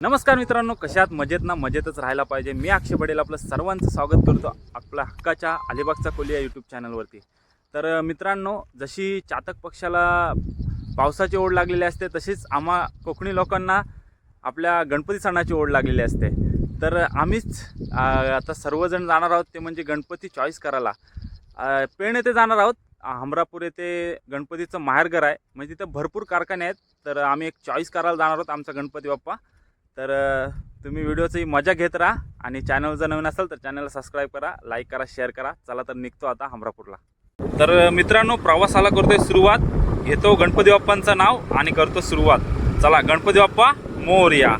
नमस्कार मित्रांनो कशात मजेत ना? मजेतच राहायला पाहिजे. मी अक्षय बडेल आपलं सर्वांचं स्वागत करतो आपल्या हक्काच्या अलिबागचा कोलिया यूट्यूब चॅनलवरती तर मित्रांनो जशी चातक पक्षाला पावसाची ओढ लागलेली असते तशीच आम्हा कोकणी लोकांना आपल्या गणपती सणाची ओढ लागलेली असते. तर आम्हीच आता सर्वजण जाणार आहोत ते म्हणजे गणपती चॉईस करायला. पेण येथे जाणार आहोत. हमरापूर येथे गणपतीचं माहेरघर आहे. म्हणजे तिथं भरपूर कारखाने आहेत. तर आम्ही एक चॉईस करायला जाणार आहोत आमचा गणपती बाप्पा. तर तुम्ही व्हिडिओची मजा घेत राहा आणि चॅनल जर नवीन असेल तर चॅनलला सबस्क्राईब करा लाईक करा शेअर करा. चला तर निघतो आता हमरापूरला. तर मित्रांनो प्रवासाला करतोय सुरुवात. घेतो गणपती बाप्पांचं नाव आणि करतो सुरुवात. चला गणपती बाप्पा मोरया.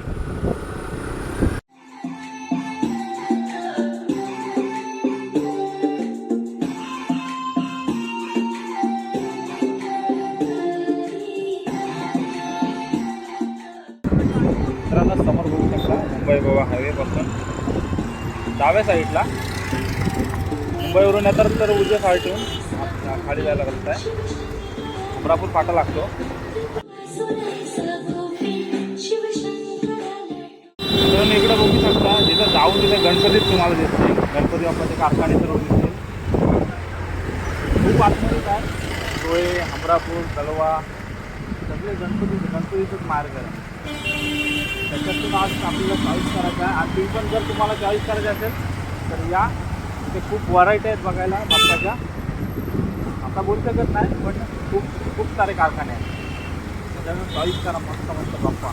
मुंबई गोवा हायवेपासून डाव्या साईडला मुंबईवरून येतात तर उजव्या साईडून खाली जायला रस्ता आहे. अमरापूर फाटा लागतो. तुम्ही इकडे बघू शकता जिथं जाऊन तिथे गणपतीच तुम्हाला दिसते. गणपती बाप्पाचे कारखाने सर्व दिसतील. खूप आतमध्ये काय? डोळे अमरापूर तलवा सगळे गणपती गणपतीचंच मार्ग आहे. त्याच्यातून आज आपल्याला चॉईस करायचं आहे. आणि पण जर तुम्हाला चॉईस करायचं असेल तर या. इथे खूप व्हरायटी आहेत बघायला बाप्पाच्या आता बोलू शकत नाही पण खूप खूप सारे कारखाने आहेत. त्याच्यामुळे चॉईस करा मस्त मस्त बाप्पा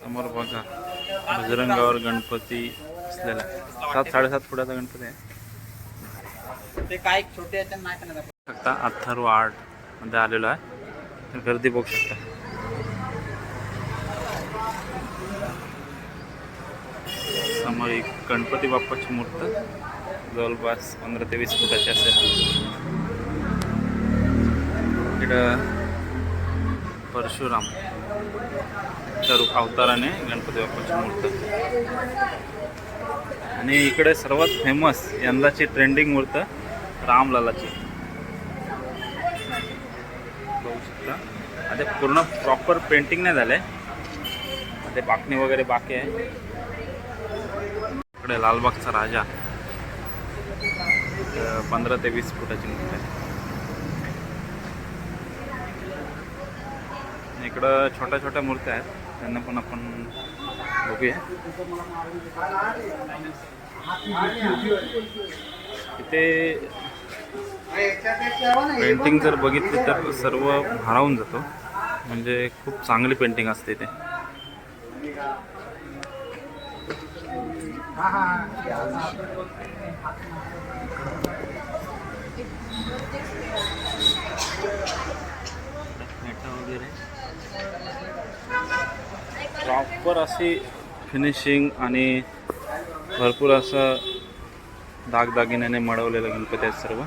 समोर बघा बजरंगावर गणपती असलेला आहे. सात साडेसात फुटाचा गणपती आहे. ते काय छोटे आहेत नाही करणार शकता. अथर्व आर्टमध्ये आलेलो आहे. तर गर्दी बघू शकता. समोर एक गणपती बाप्पाची मूर्त. जवळपास पंधरा ते वीस फुटाची असेल. इकडं परशुराम. तर अवताराने गणपती बाप्पाची मूर्त. आणि इकडे सर्वात फेमस यंदाची ट्रेंडिंग मूर्त रामलालाची बघू शकता आता पूर्ण प्रॉपर पेंटिंग नाही झालंय. ते बाकणी वगैरे बाकी आहे. इकडे लालबागचा राजा. पंधरा ते वीस फुटाची मूर्ती आहे. इकडं छोट्या छोट्या मूर्त्या आहेत. त्यांना पण आपण बघूया. इथे पेंटिंग जर बघितली तर सर्व भारावून जातो. म्हणजे खूप चांगली पेंटिंग असते ते. वगैरे. प्रॉपर अशी फिनिशिंग आणि भरपूर असं दागदागिन्याने मळवलेलं गणपती आहेत सर्व.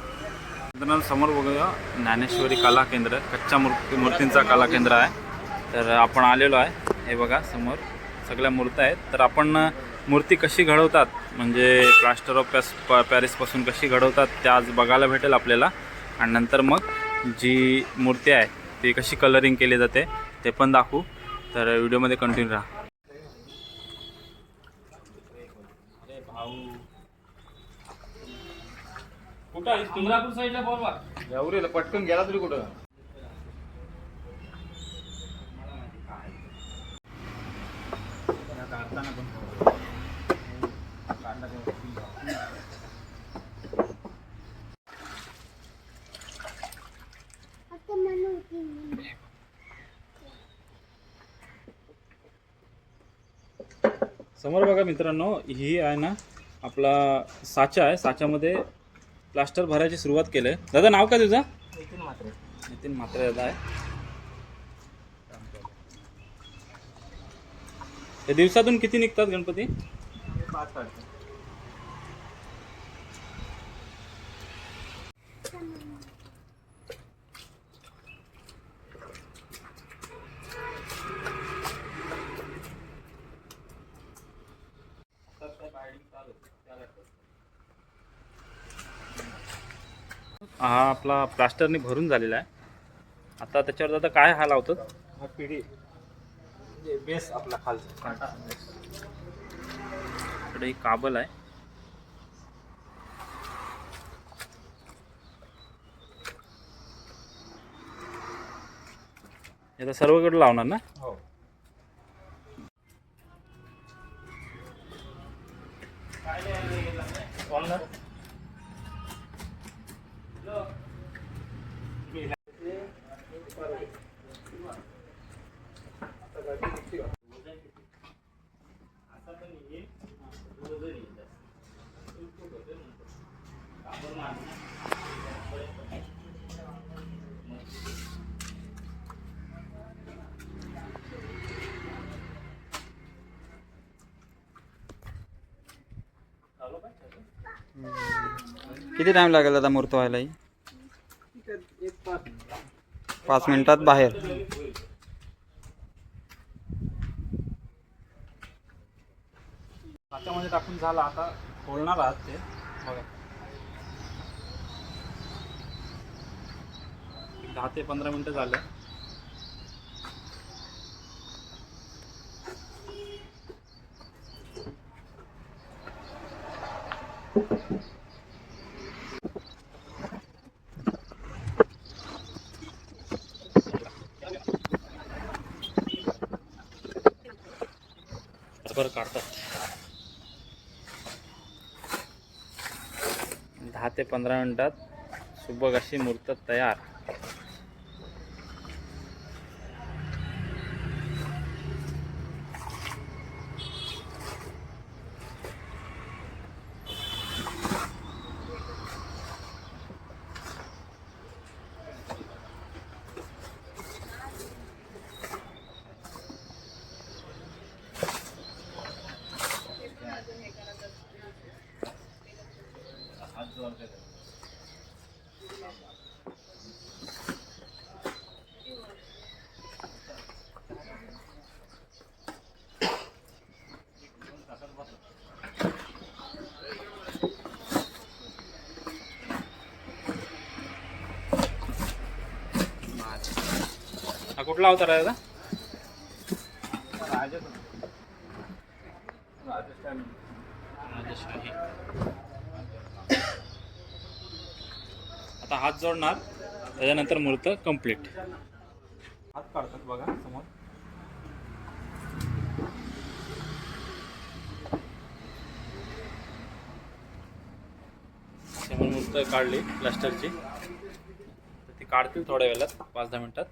समोर बघूया. ज्ञानेश्वरी कला केंद्र कच्च्या मूर्ती मूर्तींचा कला केंद्र आहे. तर आपण आलेलो आहे. हे बघा समोर सगळ्या मूर्त्या आहेत. तर आपण मूर्ती कशी घडवतात? म्हणजे प्लास्टर ऑफ पॅस प पॅरिसपासून कशी घडवतात? त्या आज बघायला भेटेल आपल्याला. आणि नंतर मग जी मूर्ती आहे ती कशी कलरिंग केली जाते ते पण दाखवू. तर व्हिडिओमध्ये कंटिन्यू राहा. कुठं साईडला बोलवा. पटकन गेला तरी कुठं? समोर बघा मित्रांनो ही आहे ना आपला साचा आहे. साच्यामध्ये प्लास्टर भरायची सुरुवात केली आहे दादा नाव काय तुझं? नितीन मात्र नितीन म्हात्रे दादा. आहे हे दिवसातून किती निघतात गणपती? पाच काढतो हा आपला प्लास्टरने भरून झालेला आहे. आता त्याच्यावर आता काय हा लावतो हा पिढी. म्हणजे बेस आपला खालचा. इकडे ही काबल आहे. हे आता सर्वकडे लावणार ना? हो किती टाइम लागेल दादा मूर्त व्हायला ही पाच पाच मिनिटात बाहेर. हातामध्ये टाकून झाला आता खोलणार आहात ते. बघा. दहा ते पंधरा मिनटं झालं. बरं काढतात. दहा ते पंधरा मिनटात सुबक अशी मूर्त तयार हा कुठला अवतार आहे दादा राजस्थान. आता हात जोडणार त्याच्यानंतर मूर्त कंप्लीट हात काढतात बघा समोर. समोर मूर्त काढली प्लास्टरची तर ती काढतील थोड्या वेळात पाच दहा मिनिटात.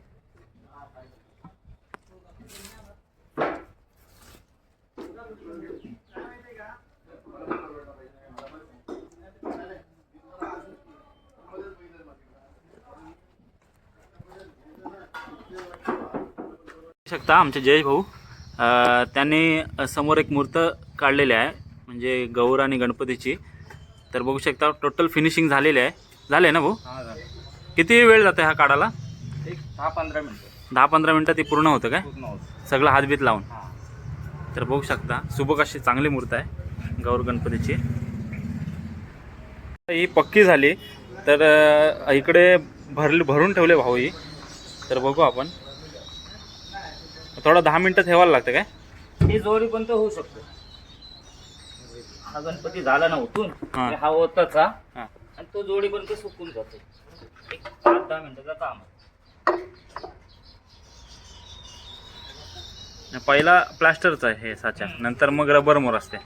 शकता आमचे जयेश भाऊ. त्यांनी समोर एक मूर्त काढलेली आहे म्हणजे गौर आणि गणपतीची. तर बघू शकता टोटल फिनिशिंग झालेली आहे. झाले ना भाऊ? किती वेळ जाते हा काढायला? एक दहा पंधरा मिनिटं. दहा पंधरा मिनटात ती पूर्ण होतं काय? सगळं हातबीत लावून. तर बघू शकता. सुबक अशी चांगली मूर्त आहे. गौर गणपतीची. ही पक्की झाली. तर इकडे भरली भरून ठेवले भाऊ ही. तर बघू आपण. थोडं दहा मिनटं ठेवायला लागतं काय? ही जोडी पण तो होऊ शकतो. हा गणपती झाला ना उठून हा. हा होताचा हां. आणि तो जोडी पण तो सुकून जातो. एक पाच दहा मिनिटाचा काम आहे. पहिला प्लास्टरचा हे साचा. नंतर मग रबर मोर असते.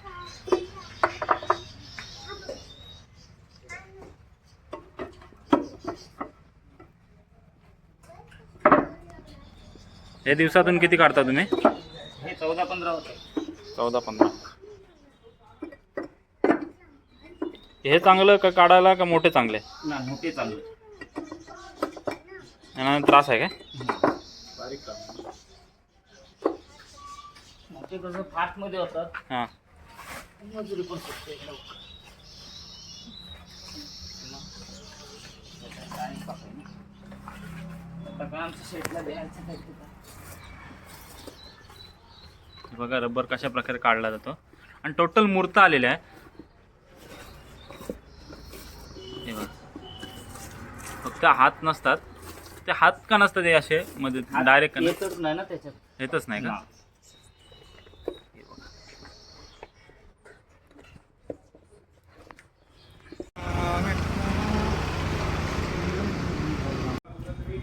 हे दिवसातून किती काढता तुम्ही? चौदा पंधरा होते. चौदा पंधरा. हे चांगलं का काढायला का मोठे चांगले? ना मोठे चांगले. त्रास आहे काय? बारीक मोठे कसं फास्टमध्ये होतात. हां. मजुरी पण सुटते आमच्या द्यायचं काय ते बघा रबर कशा प्रकारे काढला जातो. आणि टोटल मूर्त आलेल्या आहे. फक्त हात नसतात. ते हात का नसतात हे असे? मध्ये डायरेक्ट येतच नाही ना त्याच्यात. येतच नाही का?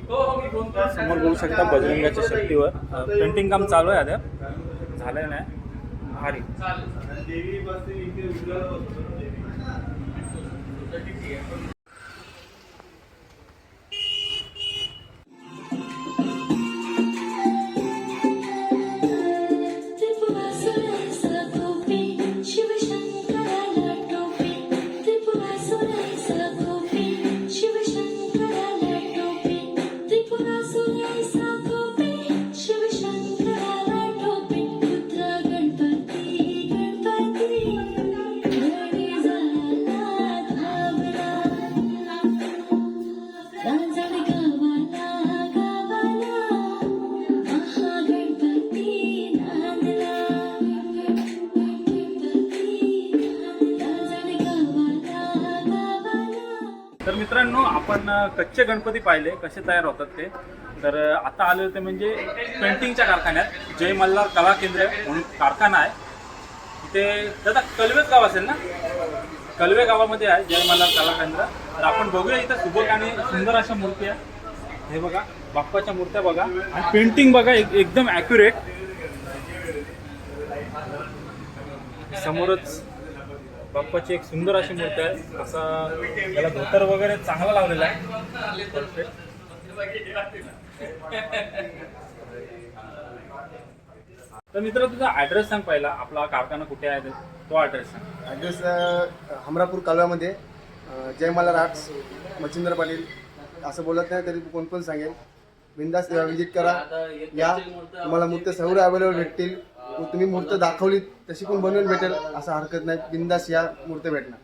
समोर बघू शकता बजरंगाच्या शक्तीवर पेंटिंग काम चालू आहे आता. झालंय नाही भारी. मित्रांनो आपण कच्चे गणपती पाहिले कसे तयार होतात ते. तर आता आले होते म्हणजे पेंटिंगच्या कारखान्यात जय मल्हार कला केंद्र म्हणून कारखाना आहे. तिथे दादा कलवेच गाव असेल ना? कलवे गावामध्ये आहे जय मल्हार कला केंद्र. तर आपण बघूया इथं सुबक आणि सुंदर अशा मूर्ती आहे हे बघा बाप्पाच्या मूर्त्या बघा. आणि पेंटिंग बघा एक- एकदम ॲक्युरेट समोरच बाप्पाची एक सुंदर अशी मूर्ती आहे. असा त्याला धोतर वगैरे चांगला लावलेला आहे. परफेक्ट तर मित्र तुझा ऍड्रेस सांग पहिला. आपला कारखाना कुठे आहे? तो ऍड्रेस सांग. ॲड्रेस हमरापूर कालव्यामध्ये. जयमाला राट्स मच्छिंद्र पाटील. असं बोलत नाही तरी कोण पण सांगेल. बिंदास विजिट करा. या. तुम्हाला मूर्ती सर्व अवेलेबल भेटतील. तुम्ही मूर्त दाखवली तशी पण बनवून भेटेल असं हरकत नाही. बिंदास या मूर्ती भेटणार.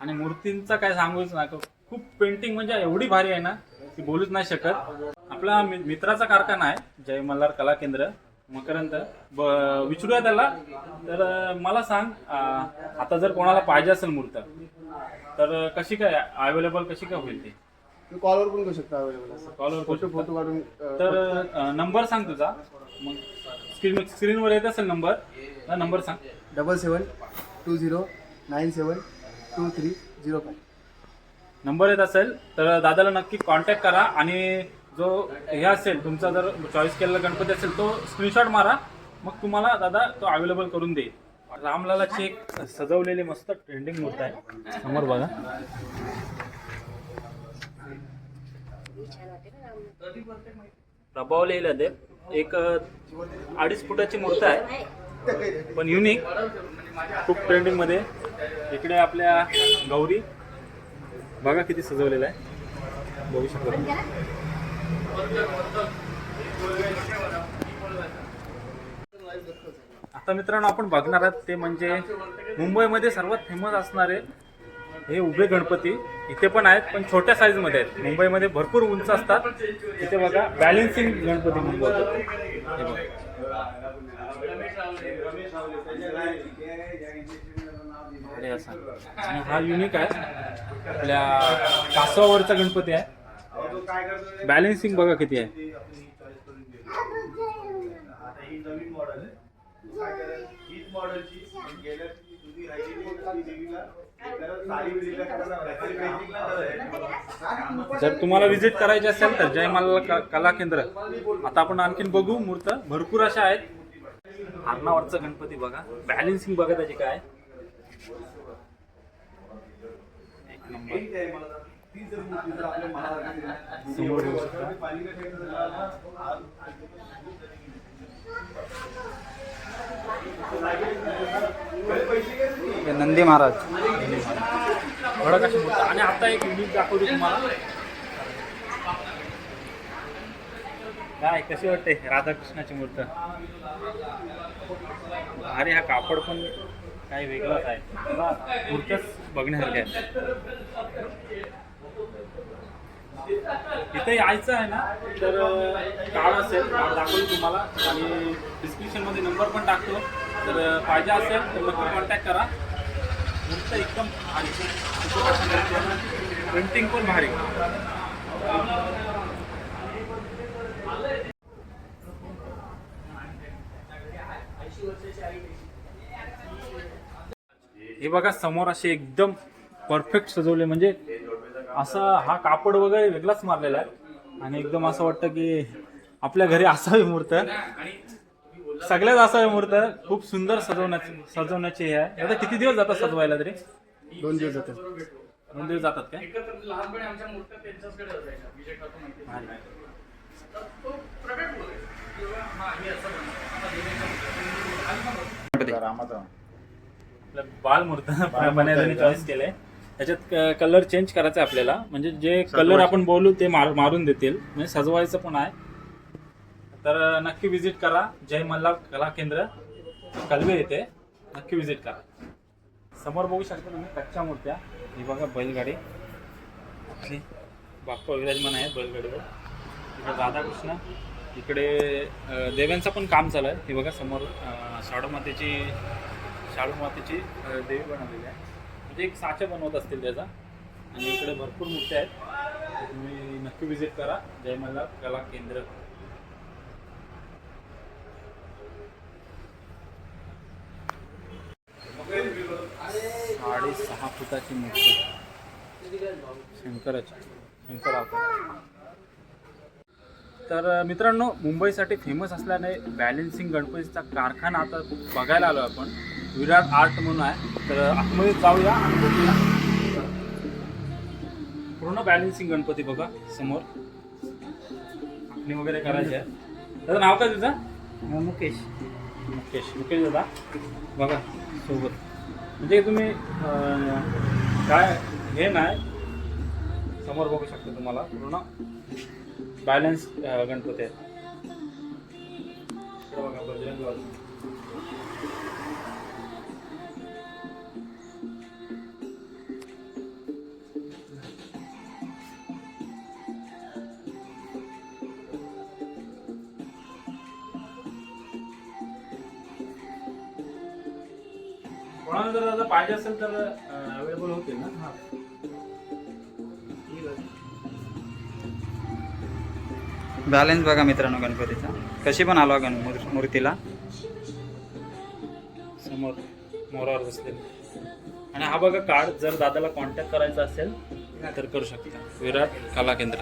आणि मूर्तींचा काय सांगूच नका. खूप पेंटिंग म्हणजे एवढी भारी आहे ना की बोलूच नाही शकत. आपला मि- मित्राचा कारखाना आहे जय मल्हार कला केंद्र मकरंद. ब विचारूया त्याला. तर अं, मला सांग अं, आता जर कोणाला पाहिजे असेल मूर्त तर कशी काय अवेलेबल कशी काय होईल ती? तुम्ही कॉलवर पण करू शकता अवेलेबल असं कॉलवर करू फोटो शकता? फोटो काढून अ, तर नंबर सांग तुझा. मग स्क्रीन स्क्रीनवर येत असेल नंबर नंबर सांग. Double seven two zero nine seven two three zero five number येत असेल तर दादाला नक्की कॉन्टॅक्ट करा आणि जो हे असेल तुमचा जर चॉईस केलेला गणपती असेल तो स्क्रीनशॉट मारा. मग तुम्हाला दादा तो अवेलेबल करून देईल. रामलालाची एक सजवलेली मस्त ट्रेंडिंग मूर्त आहे. समोर बघा. प्रभाव लिहिलं ते. एक अडीच फुटाची मूर्त आहे. पण युनिक खूप ट्रेंडिंगमध्ये. इकडे आपल्या गौरी. बघा किती सजवलेलं आहे. बघू शकतो आता मित्रांनो आपण बघणार आहात ते म्हणजे मुंबईमध्ये सर्वात फेमस असणारे हे उभे गणपती इथे पण आहेत पण छोट्या साईजमध्ये आहेत. मुंबईमध्ये भरपूर उंच असतात. इथे बघा बॅलेन्सिंग गणपती म्हणून आणि हा युनिक आहे. आपल्या कासवावरचा गणपती आहे. बॅलेन्सिंग बघा किती आहे. जर तुम्हाला विजिट करायची असेल तर जय मल्हार क- कला केंद्र. आता आपण आणखीन बघू मूर्त भरपूर अशा आहेत. हरणावरचा गणपती बघा. बॅलेन्सिंग बघा त्याची काय. समोर. हे नंदी महाराज. भडक मूर्ती आणि आता एक युनिक दाखवली तुम्हाला. काय कशी वाटते राधाकृष्णाची मूर्त? अरे हा कापड पण काही वेगळाच आहे. मूर्तच बघण्यासारखे आहेत इथे यायचं आहे ना तर कार्ड असेल कार्ड दाखवलं तुम्हाला. आणि डिस्क्रिप्शनमध्ये नंबर पण टाकतो. तर पाहिजे असेल तर नक्की कॉन्टॅक्ट करा. मूर्त एकदम भारी. प्रिंटिंग पण भारी. हे बघा समोर असे एकदम परफेक्ट सजवले. म्हणजे असा हा कापड वगैरे वेगळाच मारलेला आहे. आणि एकदम असं वाटतं की आपल्या घरी असावी मूर्त. सगळ्यात असावी मूर्त खूप सुंदर सजवण्याची सजवण्याची हे आहे. आता किती दिवस जातात सजवायला तरी? दोन दिवस जाते दोन दिवस जातात काय? आपलं बालमूर्त बनायला चॉईस केलंय. त्याच्यात कलर चेंज करायचा आहे आपल्याला. म्हणजे जे कलर आपण बोलू ते मार मारून देतील. म्हणजे सजवायचं पण आहे. तर नक्की विजिट करा. जय मल्हार कला केंद्र कलवे येथे नक्की विजिट करा. समोर बघू शकता तुम्ही कच्च्या मूर्त्या. ही बघा बैलगाडी. आपली बाप्पा विराजमान आहे बैलगाडीवर. इकडे राधाकृष्ण. इकडे देव्यांचं पण काम चालू आहे. ही बघा समोर शाडूमातेची शाडूमातेची देवी बनवलेली आहे. म्हणजे एक साचा बनवत असतील त्याचा. आणि इकडे भरपूर मूर्त्या आहेत. तर तुम्ही नक्की विजिट करा. जय मल्हार कला केंद्र. साडेसहा फुटाची मूर्ती. शंकराची. शंकर. तर मित्रांनो मुंबईसाठी फेमस असल्याने बॅलेन्सिंग गणपतीचा कारखाना आता बघायला आलो आपण. विराट आर्ट म्हणून आहे. तर आतमध्ये जाऊया आणि बघूया. पूर्ण बॅलेन्सिंग गणपती बघा समोर. आखणी वगैरे करायची आहे. त्याचं नाव काय तुझं? मुकेश. मुकेश. मुकेश दादा? बघा सोबत. म्हणजे तुम्ही काय हे नाही. समोर बघू शकता तुम्हाला पूर्ण. बॅलन्स गणपती आहेत कोणाला जर आता पाहिजे असेल तर अवेलेबल होतील ना. बॅलन्स बघा मित्रांनो गणपतीचा. कशी पण आलो गण मूर- मूर्तीला. समोर मोरावर बसलेले. आणि हा बघा कार्ड जर दादाला कॉन्टॅक्ट करायचा असेल तर करू शकता. विराट कला केंद्र.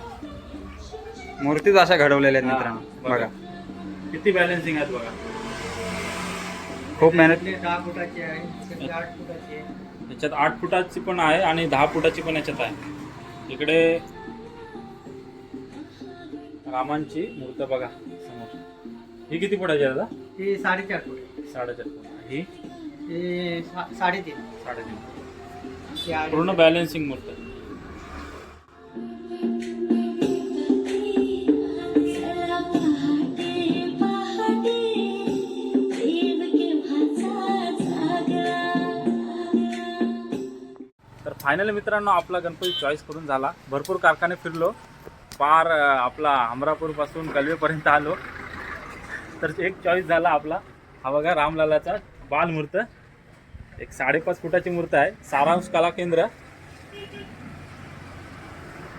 मूर्तीच अशा घडवलेल्या आहेत हा, मित्रांनो. बघा. बघा. किती बॅलन्सिंग आहेत बघा. खूप मेहनत. याच्यात आठ फुटाची पण आहे आणि दहा फुटाची पण याच्यात आहे. इकडे रामांची मूर्त बघा समोर. ही किती फुटाची आहे दादा? ते साडेचार फूट. साडेचार फुट. ही? ते सा- साडेतीन. साडेतीन ते. पूर्ण बॅलन्सिंग मूर्त. चला फायनली मित्रांनो आपला गणपती चॉईस करून झाला. भरपूर कारखाने फिरलो. पार आपला अमरापूरपासून कलवेपर्यंत आलो. तर एक चॉईस झाला आपला. हा बघा रामलालाचा बालमूर्त. एक साडेपाच फुटाची मूर्त आहे. सारांश कला केंद्र.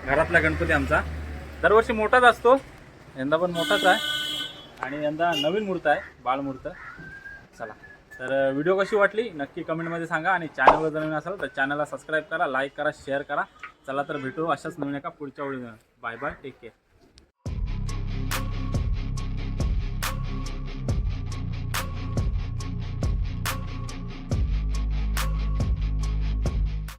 घरातला गणपती आमचा. दरवर्षी मोठाच असतो. यंदा पण मोठाच आहे. आणि यंदा नवीन मूर्त आहे बालमूर्त. चला. तर व्हिडिओ कशी वाटली? नक्की कमेंटमध्ये सांगा आणि चॅनलवर जर नवीन असाल तर चॅनलला सबस्क्राईब करा लाईक करा शेअर करा. चला तर भेटू अशाच नवीन एका पुढच्या video bye bye take care.